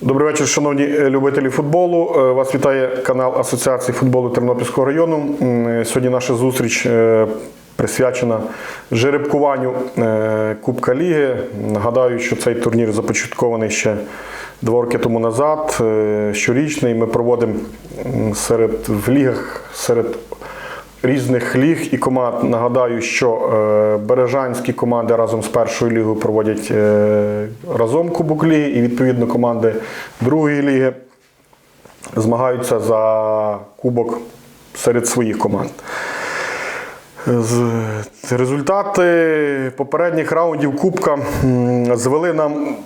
Добрий вечір, шановні е, любителі футболу. Е, Вас вітає канал Асоціації футболу Тернопільського району. Е, Сьогодні наша зустріч присвячена жеребкуванню Кубка Ліги. Нагадаю, що цей турнір започаткований ще два роки тому назад. Щорічний ми проводимо серед в лігах серед різних ліг і команд. Нагадаю, що е, бережанські команди разом з першою лігою проводять е, разом Кубок Ліги, і відповідно команди другої ліги змагаються за кубок серед своїх команд. Результати попередніх раундів Кубка звели нам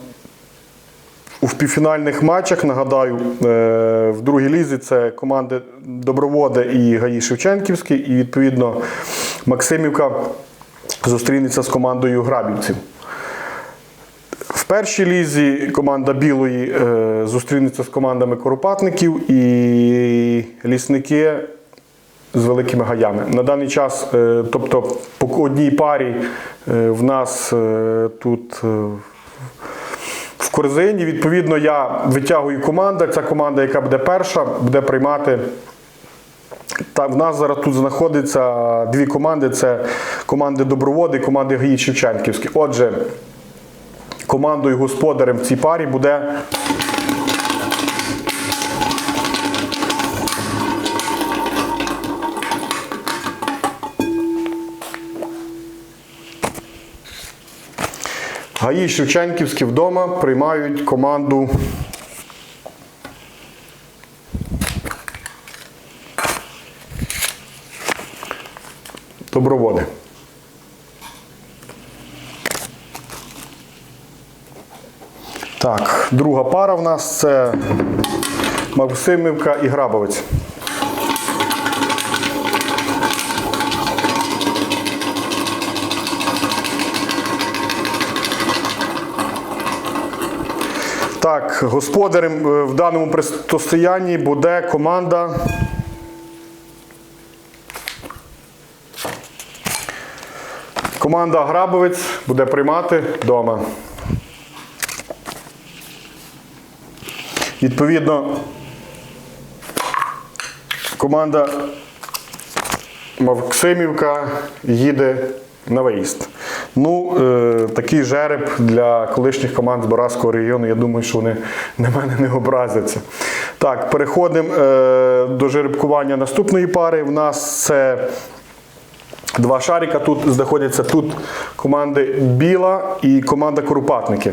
у півфінальних матчах, нагадаю, е, в другій лізі це команди Доброводи і Гаї Шевченківський, і відповідно Максимівка зустрінеться з командою Грабівців. В першій лізі команда Білої е, зустрінеться з командами Коропатників і лісники з великими гаями. На даний час, е, тобто по одній парі в нас тут. В корзині. Відповідно, я витягую команду. Ця команда, яка буде перша, буде приймати. Та в нас зараз тут знаходиться дві команди: це команди Доброводи і команди ГАІ Шевченківські. Отже, командою господарем в цій парі буде. ГАІ Шевченківські вдома приймають команду. Доброводи. Так, друга пара в нас це Максимівка і Грабовець. Так, господарем е, в даному протистоянні буде команда. Команда Грабовець буде приймати вдома. Відповідно, команда Максимівка їде виїзд. Ну, е, такий жереб для колишніх команд з Боразького регіону. Я думаю, що вони на мене не образяться. Так, переходимо е, до жеребкування наступної пари. У нас це два шарика. Тут знаходяться тут команди Біла і команда Куропатники.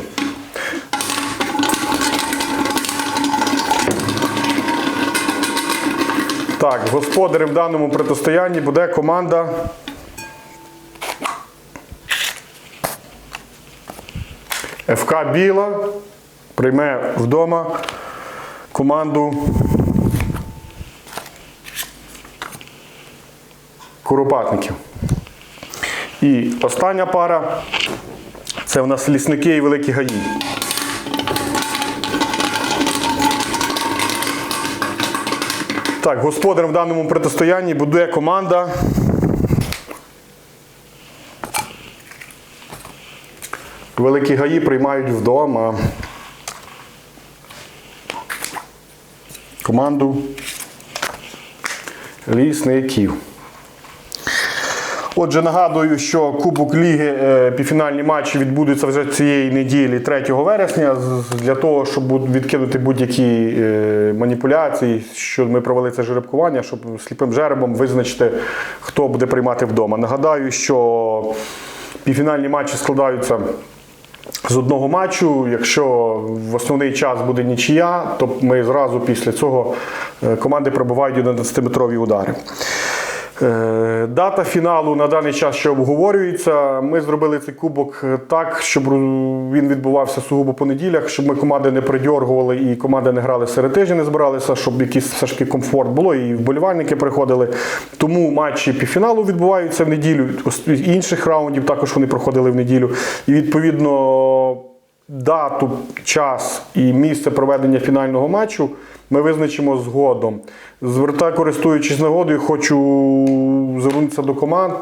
Так, господарем в даному протистоянні буде команда. ФК Біла прийме вдома команду Куропатників. І остання пара це в нас лісники і великі гаї. Так, господарем в даному протистоянні буде команда. Великі гаї приймають вдома команду лісників. Отже, нагадую, що Кубок Ліги е, півфінальні матчі відбудуться вже цієї неділі, 3 вересня, для того, щоб відкинути будь-які е, маніпуляції, що ми провели це жеребкування, щоб сліпим жеребом визначити, хто буде приймати вдома. Нагадаю, що півфінальні матчі складаються. З одного матчу, якщо в основний час буде нічия, то ми зразу після цього е, команди пробувають 11-метрові удари. Е, Дата фіналу на даний час ще обговорюється. Ми зробили цей кубок так, щоб він відбувався сугубо по неділях, щоб ми команди не придьоргували і команди не грали серед тижня, не збиралися, щоб якийсь все ж таки комфорт було, і вболівальники приходили. Тому матчі півфіналу відбуваються в неділю. Інших раундів також вони проходили в неділю. І відповідно дату, час і місце проведення фінального матчу ми визначимо згодом. Зверта, користуючись нагодою, хочу звернутися до команд.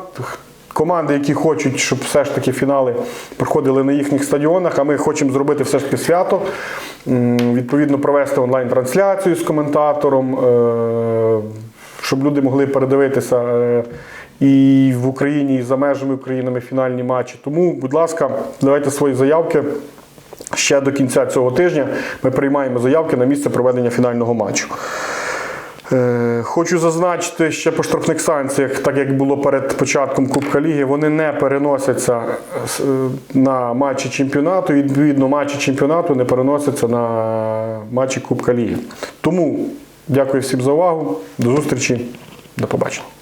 Команди, які хочуть, щоб все ж таки фінали проходили на їхніх стадіонах, а ми хочемо зробити все ж таки свято. відповідно провести онлайн-трансляцію з коментатором, е, щоб люди могли передивитися е, і в Україні, і за межами України фінальні матчі. Тому, будь ласка, давайте свої заявки. Ще до кінця цього тижня ми приймаємо заявки на місце проведення фінального матчу. Е, Хочу зазначити ще по штрафних санкціях, так як було перед початком Кубка Ліги, вони не переносяться е, на матчі чемпіонату. Відповідно, матчі чемпіонату не переносяться на матчі Кубка Ліги. Тому дякую всім за увагу. До зустрічі. До побачення.